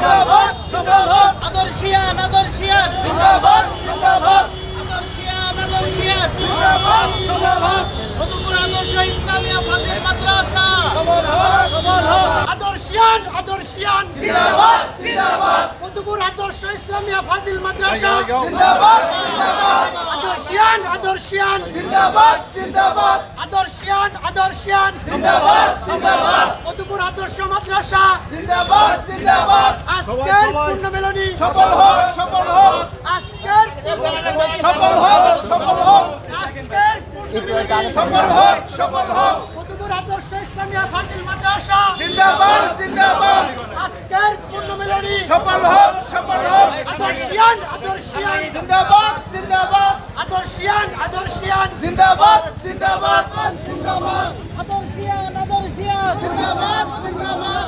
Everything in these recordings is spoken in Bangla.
জিন্দাবাদ জিন্দাবাদ। আদর্শিয়ান আদর্শিয়ান জিন্দাবাদ জিন্দাবাদ। আদর্শিয়ান আদর্শিয়ান জিন্দাবাদ জিন্দাবাদ। মধুপুর আদর্শ ইসলামিয়া ফাজিল মাদ্রাসা। কমল হক কমল হক আদর্শিয়ান আদর্শিয়ান। জিন্দাবাদ জিন্দাবাদ। মধুপুর আদর্শ ইসলামিয়া ফাজিল মাদ্রাসা। জিন্দাবাদ জিন্দাবাদ। আদর্শিয়ান আদর্শিয়ান। জিন্দাবাদ জিন্দাবাদ। আদর্শিয়ান আদর্শিয়ান। জিন্দাবাদ জিন্দাবাদ। আদর্শ মাদ্রাসা। জিন্দাবাদ জিন্দাবাদ। আজকের পূর্ণমেলনী। সফল হোক সফল হোক। আজকের পূর্ণমেলনী। সফল হোক সফল হোক। আজকের পূর্ণমেলনী। সফল হোক সফল হোক। মধুপুর আদর্শ ইসলামিয়া ফাজিল মাদ্রাসা। জিন্দাবাদ জিন্দাবাদ। আজকের পূর্ণমেলনী। সফল হোক সফল হোক। আদর্শিয়ান আদর্শিয়ান। জিন্দাবাদ জিন্দাবাদ। আদর্শিয়ান আদর্শিয়ান। জিন্দাবাদ জিন্দাবাদ জিন্দাবাদ আদর্শিয়ান আদর্শিয়ান জিন্দাবাদ জিন্দাবাদ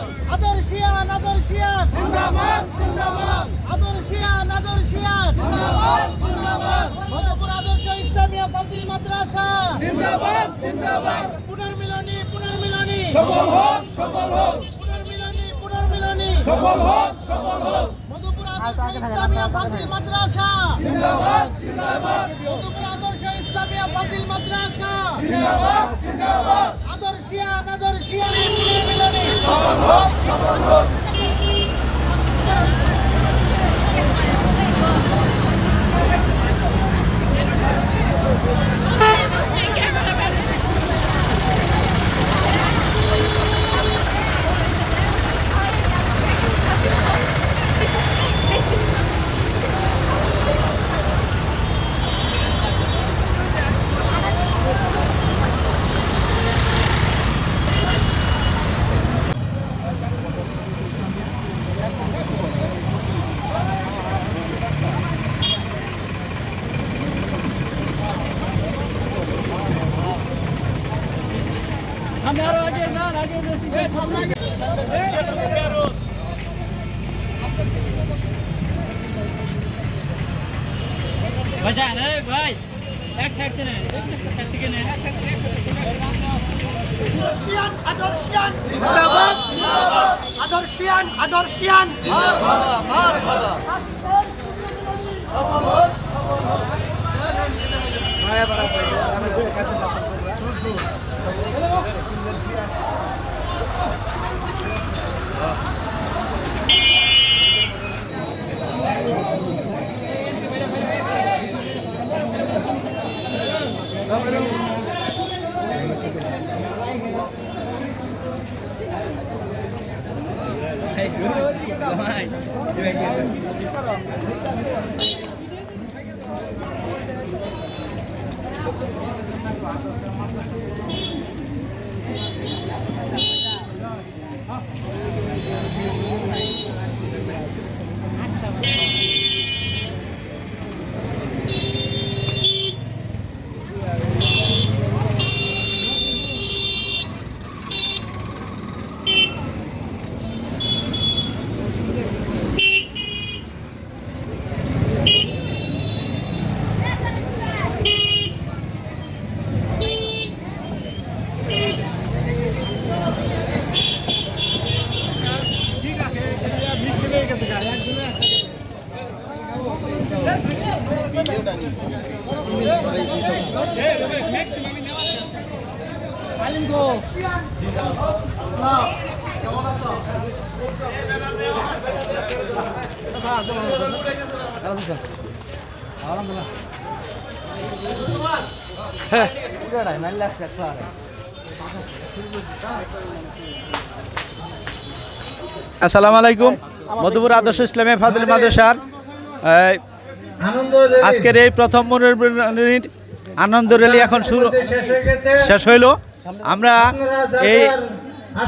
আদর্শিয়ান জিন্দাবাদ জিন্দাবাদ। আদর্শিয়ান আদর্শিয়ান জিন্দাবাদ জিন্দাবাদ। মধুপুর আদর্শ ইসলামিয়া ফাজিল মাদ্রাসা। জিন্দাবাদ জিন্দাবাদ। পুনর্মিলনী পুনর্মিলনী। সফল হোক সফল হোক। পুনর্মিলনী পুনর্মিলনী। সফল হোক সফল হোক। মধুপুর আদর্শ ইসলামিয়া ফাজিল মাদ্রাসা। জিন্দাবাদ জিন্দাবাদ। মধুপুর আদর্শ ইসলামিয়া ফাজিল মাদ্রাসা। জিন্দাবাদ জিন্দাবাদ। আদর্শিয়ান আদর্শিয়ান পুনর্মিলনী। সফল হোক সফল হোক। বাজান এই ভাই এক সাইড থেকে এক এক আদর্শিয়ান আদর্শিয়ান আদর্শিয়ান Thank you. আসসালামু আলাইকুম। মধুপুর আদর্শ ইসলামী ফাজিল মাদ্রাসার আজকের এই প্রথম আনন্দ র্যালি এখন শুরু শেষ হইল। আমরা এই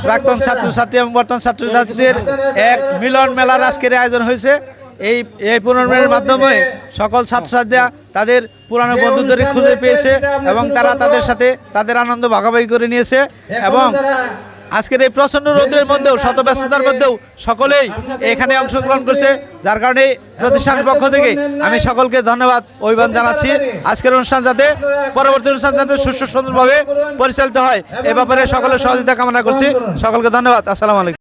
প্রাক্তন ছাত্রছাত্রী এবং বর্তমান ছাত্রছাত্রীদের এক মিলন মেলার আজকের আয়োজন হয়েছে। এই এই পুনর্মিলনের মাধ্যমে সকল ছাত্রছাত্রীরা তাদের পুরানো বন্ধুদের খুঁজে পেয়েছে এবং তারা তাদের সাথে তাদের আনন্দ ভাগাভাগি করে নিয়েছে এবং আজকের এই প্রচণ্ড রোদ্রের মধ্যেও শত ব্যস্ততার মধ্যেও সকলেই এখানে অংশগ্রহণ করছে। যার কারণে প্রতিষ্ঠানের পক্ষ থেকে আমি সকলকে ধন্যবাদ অভিবান জানাচ্ছি। আজকের অনুষ্ঠান যাতে পরবর্তী অনুষ্ঠান যাতে সুস্থ সুন্দরভাবে পরিচালিত হয়, এ ব্যাপারে সকলের সহযোগিতা কামনা করছি। সকলকে ধন্যবাদ। আসসালামু আলাইকুম।